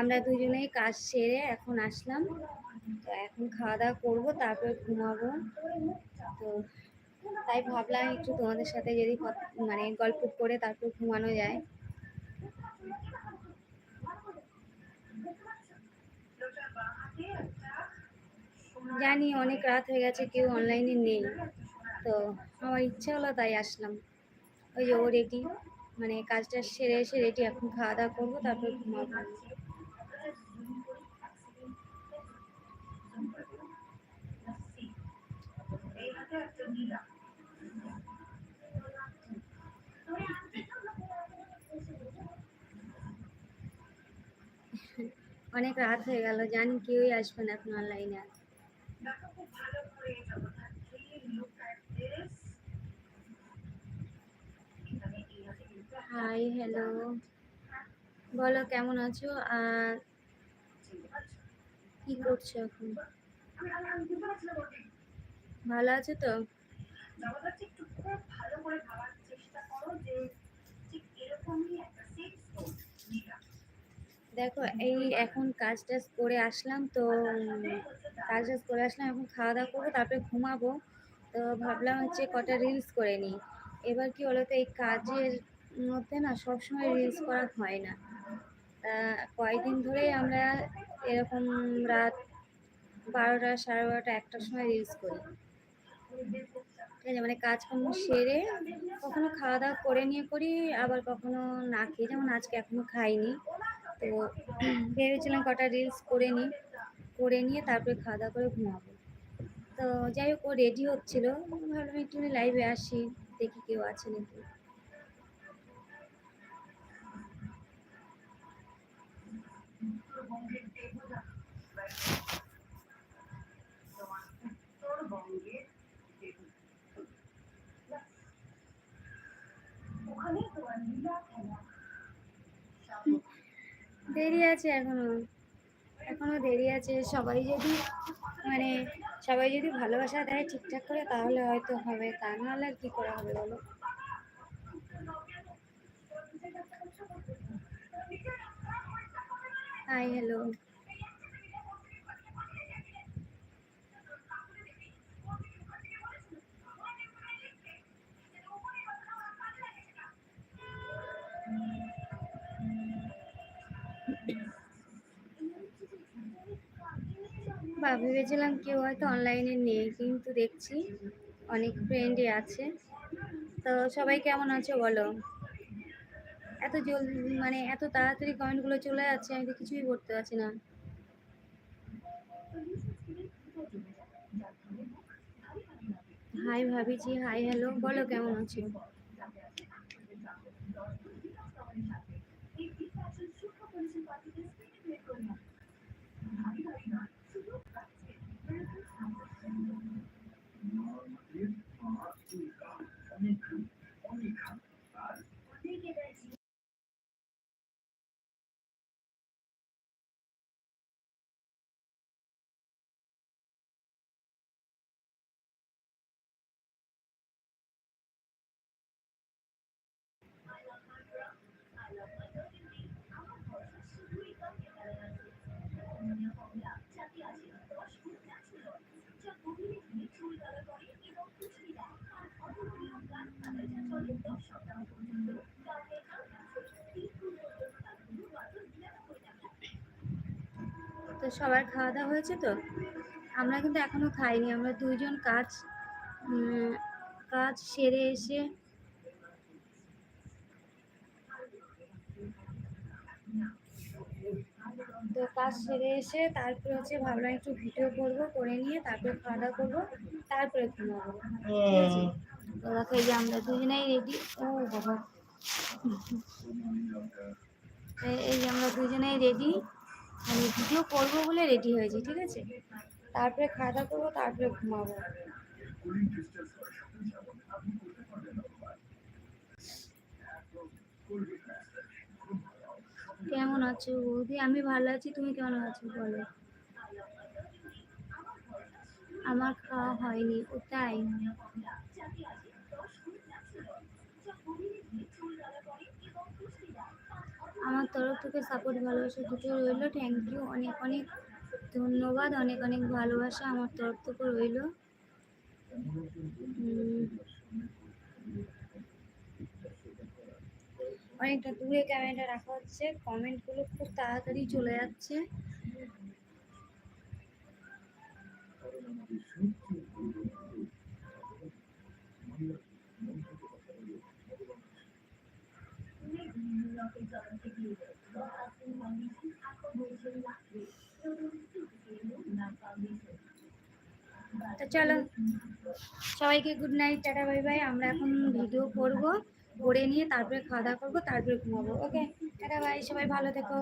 আমরা দুজনেই কাজ সেরে এখন আসলাম। তো এখন খাওয়া দাওয়া করব, তারপরে ঘুমাবো। তো তাই ভাবলাম একটু তোমাদের সাথে যদি মানে গল্প করে তারপর ঘুমানো যায়। জানি অনেক রাত হয়ে গেছে, কেউ অনলাইনে নেই। তো আমার ইচ্ছা হলো তাই আসলাম। ওই যে ও রেডি মানে কাজটা সেরে এসে রেডি এখন খাওয়া দাওয়া করব, তারপর ঘুমাবো। অনেক রাত হয়ে গেল, জানি কেউই আসবে না এখন অনলাইনে হাই হ্যালো বলো, কেমন আছো? আর কি করছ এখন? ভালো আছো তো? দেখো এই এখন কাজ টাজ করে আসলাম তো কাজ টাজ করে আসলাম এখন খাওয়া দাওয়া করব তারপরে ঘুমাবো। তো ভাবলাম হচ্ছে কটা রিলস করে নিই। এবার কি হলো তো এই কাজের মধ্যে না সবসময় রিলস করা হয় না। তা কয়েকদিন ধরেই আমরা এরকম রাত বারোটা সাড়ে বারোটা একটার সময় রিলস করি। ঠিক মানে কাজকর্ম সেরে কখনো খাওয়া দাওয়া করে নিয়ে করি, আবার কখনো না খেয়ে, যেমন আজকে এখনও খাইনি। তো ভেবেছিলাম কটা রিলস করে নিই, করে নিয়ে তারপরে খাওয়া দাওয়া করে ঘুমাবো। তো যাই হোক, ও রেডি হচ্ছিল। ভাবলাম একটু লাইভে আসি, দেখি কেউ আছে নাকি। দেরি আছে এখনও। এখনও দেরি আছে। সবাই যদি মানে সবাই যদি ভালোবাসা দেয় ঠিকঠাক করে, তাহলে হয়তো হবে। তা নাহলে আর কি করা হবে বলো? হাই হ্যালো বা ভেবেছিলাম কেউ হয়তো অনলাইনে নেই, কিন্তু দেখছি অনেক ফ্রেন্ডই আছে। তো সবাই কেমন আছো বলো? এত জলদি মানে এত তাড়াতাড়ি কমেন্টগুলো চলে যাচ্ছে, আমি তো কিছুই করতে পারছি না। হাই ভাবিজি হাই হ্যালো বলো কেমন আছো? তো সবার খাওয়া দাওয়া হয়েছে তো? আমরা কিন্তু এখনও খাইনি, আমরা দুইজন কাজ কাজ সেরে এসে তো কাজ সেরে এসে তারপরে হচ্ছে ভাবলাম একটু ভিডিও করব, করে নিয়ে তারপরে খাওয়া দাওয়া করব, তারপরে ঘুমাবো। তো দেখো এই যে আমরা দুজনেই রেডি ও বাবা। এই যে আমরা দুজনেই রেডি আমি ভিডিও করব বলে রেডি হয়েছি, ঠিক আছে? তারপরে খাওয়া দাওয়া করব, তারপরে ঘুমাবো। কেমন আছো বৌদি? আমি ভালো আছি, তুমি কেমন আছো বলো? আমার খাওয়া হয়নি ওটাই আমার তরফ থেকে সাপোর্ট ভালোবাসা দুটো রইল। থ্যাংক ইউ অনেক অনেক ধন্যবাদ, অনেক অনেক ভালোবাসা আমার তরফ থেকে রইল। অনেকটা দূরে ক্যামেরাটা রাখা হচ্ছে। কমেন্টগুলো খুব তাড়াতাড়ি চলে যাচ্ছে। তো চলো, সবাইকে good night tata bye bye আমরা এখন ভিডিও করব, করে নিয়ে তারপরে খাওয়া দাওয়া করব, তারপরে ঘুমাবো ওকে টাটা বাই সবাই ভালো থেকো।